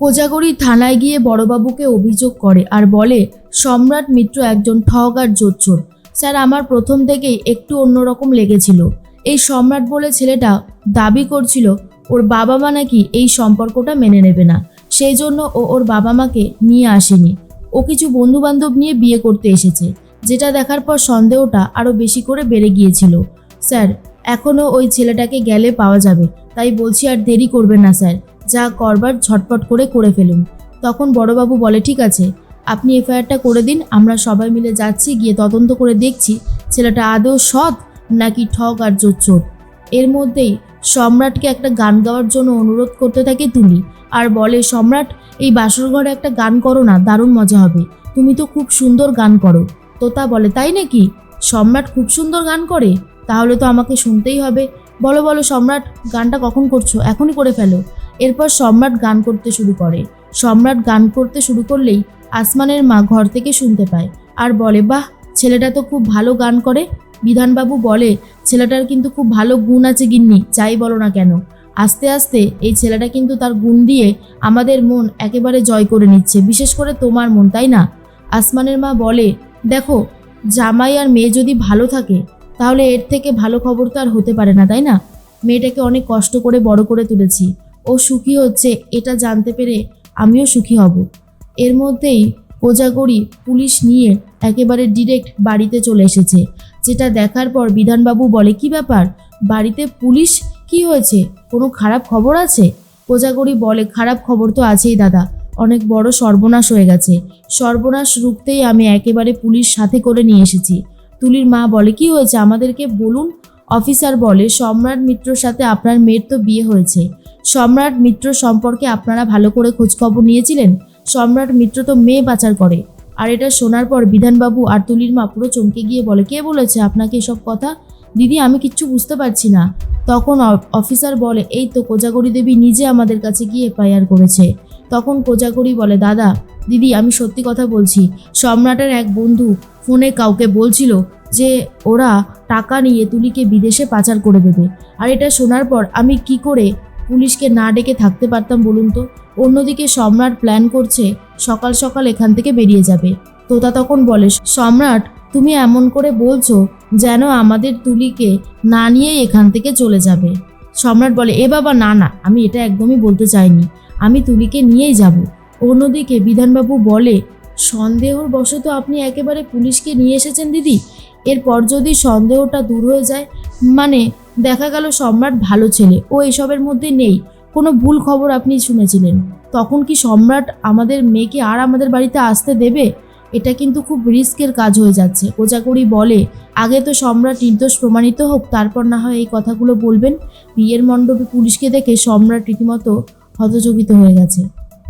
কোজাগরি থানায় গিয়ে বড়বাবুকে অভিযোগ করে আর বলে, সম্রাট মিত্র একজন ঠগ আর জোচ্চোর। স্যার, আমার প্রথম থেকেই একটু অন্যরকম লেগেছিল। এই সম্রাট বলে ছেলেটা দাবি করছিল, ওর বাবা মা নাকি এই সম্পর্কটা মেনে নেবে না। সেই জন্য ও ওর বাবা মাকে নিয়ে আসেনি। ও কিছু বন্ধু বান্ধব নিয়ে বিয়ে করতে এসেছে, যেটা দেখার পর সন্দেহটা আরও বেশি করে বেড়ে গিয়েছিল। স্যার এখনও ওই ছেলেটাকে গেলে পাওয়া যাবে, তাই বলছি আর দেরি করবে না, স্যার। যা করবার ঝটপট করে করে ফেলুন। তখন বড়বাবু বলে, ঠিক আছে, আপনি এফআইআরটা করে দিন, আমরা সবাই মিলে যাচ্ছি, গিয়ে তদন্ত করে দেখছি ছেলেটা আদৌ সৎ নাকি ঠগ আর জোচ্চোর। এর মধ্যেই সম্রাটকে একটা গান গাওয়ার জন্য অনুরোধ করতে থাকে তুমি, আর বলে, সম্রাট, এই বাসর ঘরে একটা গান করো না, দারুণ মজা হবে। তুমি তো খুব সুন্দর গান করো। তোতা বলে, তাই নাকি? সম্রাট খুব সুন্দর গান করে? তাহলে তো আমাকে শুনতেই হবে। বলো বলো, সম্রাট, গানটা কখন করছ? এখনই করে ফেলো। এরপর সম্রাট গান করতে শুরু করে। সম্রাট গান করতে শুরু করলেই আসমানের মা ঘর থেকে শুনতে পায় আর বলে, বাহ, ছেলেটা তো খুব ভালো গান করে। বিধানবাবু বলে, ছেলেটার কিন্তু খুব ভালো গুণ আছে গিন্নি, যাই বলো না কেন। আস্তে আস্তে এই ছেলেটা কিন্তু তার গুণ দিয়ে আমাদের মন একেবারে জয় করে নিচ্ছে, বিশেষ করে তোমার মন, তাই না? আসমানের মা বলে, দেখো, জামাই আর মেয়ে যদি ভালো থাকে, তাহলে এর থেকে ভালো খবর তো আর হতে পারে না, তাই না? মেয়েটাকে অনেক কষ্ট করে বড় করে তুলেছি। ও সুখী হচ্ছে, এটা জানতে পেরে আমিও সুখী হব। এর মধ্যেই কোজাগরি পুলিশ নিয়ে একেবারে ডিরেক্ট বাড়িতে চলে এসেছে। যেটা দেখার পর বিধানবাবু বলে, কি ব্যাপার? বাড়িতে পুলিশ কি হয়েছে? কোনো খারাপ খবর আছে? কোজাগরি বলে, খারাপ খবর তো আছেই দাদা। অনেক বড় সর্বনাশ হয়ে গেছে। সর্বনাশ রুখতেই আমি একেবারে পুলিশ সাথে করে নিয়ে এসেছি। তুলির মা বলে, কি হয়েছে? আমাদেরকে বলুন অফিসার বলে, সম্রাট মিত্রর সাথে আপনার মেয়ের তো বিয়ে হয়েছে। সম্রাট মিত্র সম্পর্কে আপনারা ভালো করে খোঁজখবর নিয়েছিলেন? সম্রাট মিত্র তো মেয়ে পাচার করে। আর এটা শোনার পর বিধানবাবু আর তুলির মা পুরো চমকে গিয়ে বলে, কে বলেছে আপনাকে এসব কথা? দিদি, আমি কিচ্ছু বুঝতে পারছি না। তখন অফিসার বলে, এই তো কোজাগরি দেবী নিজে আমাদের কাছে গিয়ে এফআইআর করেছে। তখন কোজাগরি বলে, দাদা, দিদি, আমি সত্যি কথা বলছি। সম্রাটের এক বন্ধু ফোনে কাউকে বলছিল যে ওরা টাকা নিয়ে তুলিকে বিদেশে পাচার করে দেবে। আর এটা শোনার পর আমি কি করে পুলিশকে না ডেকে থাকতে পারতাম বলুন তো? অন্যদিকে সম্রাট প্ল্যান করছে সকাল সকাল এখান থেকে বেরিয়ে যাবে। তোতা তখন বলে, সম্রাট, তুমি এমন করে বলছো যেন আমাদের তুলিকে না নিয়েই এখান থেকে চলে যাবে। সম্রাট বলে, এ বাবা, না না, আমি এটা একদমই বলতে চাইনি। আমি তুলিকে নিয়েই যাব। অন্যদিকে বিধানবাবু বলে সন্দেহর বশত আপনি একেবারে পুলিশকে নিয়ে এসেছেন দিদি? এরপর যদি সন্দেহটা দূর হয়ে যায় মানে দেখা গেল সম্রাট ভালো ছেলে, ও এসবের মধ্যে নেই। কোনো ভুল খবর আপনি শুনেছিলেন? তখন কি সম্রাট আমাদের মেয়েকে আর আমাদের বাড়িতে আসতে দেবে? এটা কিন্তু খুব রিস্কের কাজ হয়ে যাচ্ছে। কোজাগরি বলে, আগে তো সম্রাট নির্দোষ প্রমাণিত হোক, তারপর না হয় এই কথাগুলো বলবেন। বিয়ের মণ্ডপে পুলিশকে দেখে সম্রাট রীতিমতো হতচকিত হয়ে গেছে।